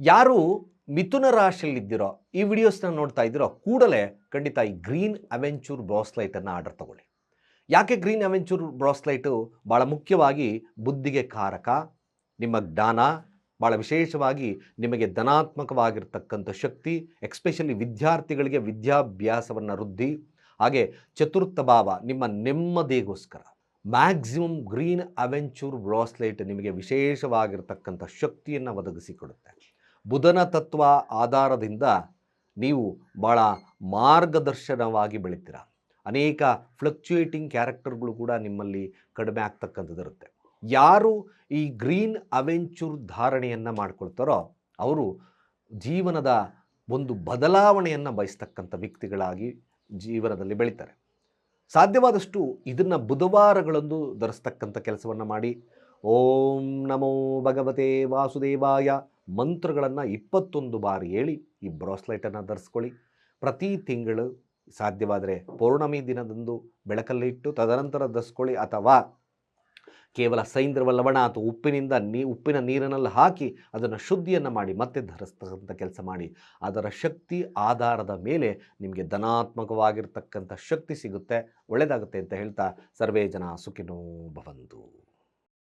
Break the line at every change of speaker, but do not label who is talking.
ಯಾರು ಮಿಥುನ ರಾಶಿಯಲ್ಲಿದ್ದೀರೋ, ಈ ವಿಡಿಯೋಸ್ನ ನೋಡ್ತಾ ಇದ್ದೀರೋ, ಕೂಡಲೇ ಖಂಡಿತ ಈ ಗ್ರೀನ್ ಅವೆಂಚೂರ್ ಬ್ರಾಸ್ಲೈಟನ್ನು ಆರ್ಡರ್ ತಗೊಳ್ಳಿ. ಯಾಕೆ ಗ್ರೀನ್ ಅವೆಂಚೂರ್ ಬ್ರಾಸ್ಲೈಟು ಭಾಳ ಮುಖ್ಯವಾಗಿ ಬುದ್ಧಿಗೆ ಕಾರಕ, ನಿಮ್ಮ ಜ್ಞಾನ ಭಾಳ ವಿಶೇಷವಾಗಿ ನಿಮಗೆ ಧನಾತ್ಮಕವಾಗಿರ್ತಕ್ಕಂಥ ಶಕ್ತಿ ಎಕ್ಸ್ಪೆಷಲಿ ವಿದ್ಯಾರ್ಥಿಗಳಿಗೆ ವಿದ್ಯಾಭ್ಯಾಸವನ್ನು ವೃದ್ಧಿ, ಹಾಗೆ ಚತುರ್ಥ ಭಾವ, ನಿಮ್ಮ ನೆಮ್ಮದಿಗೋಸ್ಕರ. ಮ್ಯಾಕ್ಸಿಮಮ್ ಗ್ರೀನ್ ಅವೆಂಚೂರ್ ಬ್ರಾಸ್ಲೈಟ್ ನಿಮಗೆ ವಿಶೇಷವಾಗಿರ್ತಕ್ಕಂಥ ಶಕ್ತಿಯನ್ನು ಒದಗಿಸಿಕೊಡುತ್ತೆ. ಬುಧನ ತತ್ವ ಆಧಾರದಿಂದ ನೀವು ಭಾಳ ಮಾರ್ಗದರ್ಶನವಾಗಿ ಬೆಳಿತೀರ. ಅನೇಕ ಫ್ಲಕ್ಚುಯೇಟಿಂಗ್ ಕ್ಯಾರೆಕ್ಟರ್ಗಳು ಕೂಡ ನಿಮ್ಮಲ್ಲಿ ಕಡಿಮೆ ಆಗ್ತಕ್ಕಂಥದ್ದಿರುತ್ತೆ ಯಾರು ಈ ಗ್ರೀನ್ ಅವೆಂಚೂರ್ ಧಾರಣೆಯನ್ನು ಮಾಡ್ಕೊಳ್ತಾರೋ ಅವರು ಜೀವನದ ಒಂದು ಬದಲಾವಣೆಯನ್ನು ಬಯಸ್ತಕ್ಕಂಥ ವ್ಯಕ್ತಿಗಳಾಗಿ ಜೀವನದಲ್ಲಿ ಬೆಳೀತಾರೆ. ಸಾಧ್ಯವಾದಷ್ಟು ಇದನ್ನು ಬುಧವಾರಗಳಂದು ಧರಿಸ್ತಕ್ಕಂಥ ಕೆಲಸವನ್ನು ಮಾಡಿ. ಓಂ ನಮೋ ಭಗವತೆ ವಾಸುದೇವಾಯ. ಮಂತ್ರಗಳನ್ನು ಇಪ್ಪತ್ತೊಂದು ಬಾರಿ ಹೇಳಿ, ಈ ಬ್ರಾಸ್ಲೈಟನ್ನು ಧರಿಸ್ಕೊಳ್ಳಿ. ಪ್ರತಿ ತಿಂಗಳು ಸಾಧ್ಯವಾದರೆ ಪೌರ್ಣಮಿ ದಿನದಂದು ಬೆಳಕಲ್ಲಿಟ್ಟು ತದನಂತರ ಧರಿಸ್ಕೊಳ್ಳಿ. ಅಥವಾ ಕೇವಲ ಸೈಂದ್ರವ ಲವಣ ಅಥವಾ ಉಪ್ಪಿನಿಂದ ನೀ, ಉಪ್ಪಿನ ನೀರಿನಲ್ಲಿ ಹಾಕಿ, ಅದನ್ನು ಶುದ್ಧಿಯನ್ನು ಮಾಡಿ, ಮತ್ತೆ ಧರಿಸ್ತಕ್ಕಂಥ ಕೆಲಸ ಮಾಡಿ. ಅದರ ಶಕ್ತಿ ಆಧಾರದ ಮೇಲೆ ನಿಮಗೆ ಧನಾತ್ಮಕವಾಗಿರ್ತಕ್ಕಂಥ ಶಕ್ತಿ ಸಿಗುತ್ತೆ. ಒಳ್ಳೆಯದಾಗುತ್ತೆ ಅಂತ ಹೇಳ್ತಾ ಸರ್ವೇ ಜನ ಸುಖಿನೋ ಭವಂತು.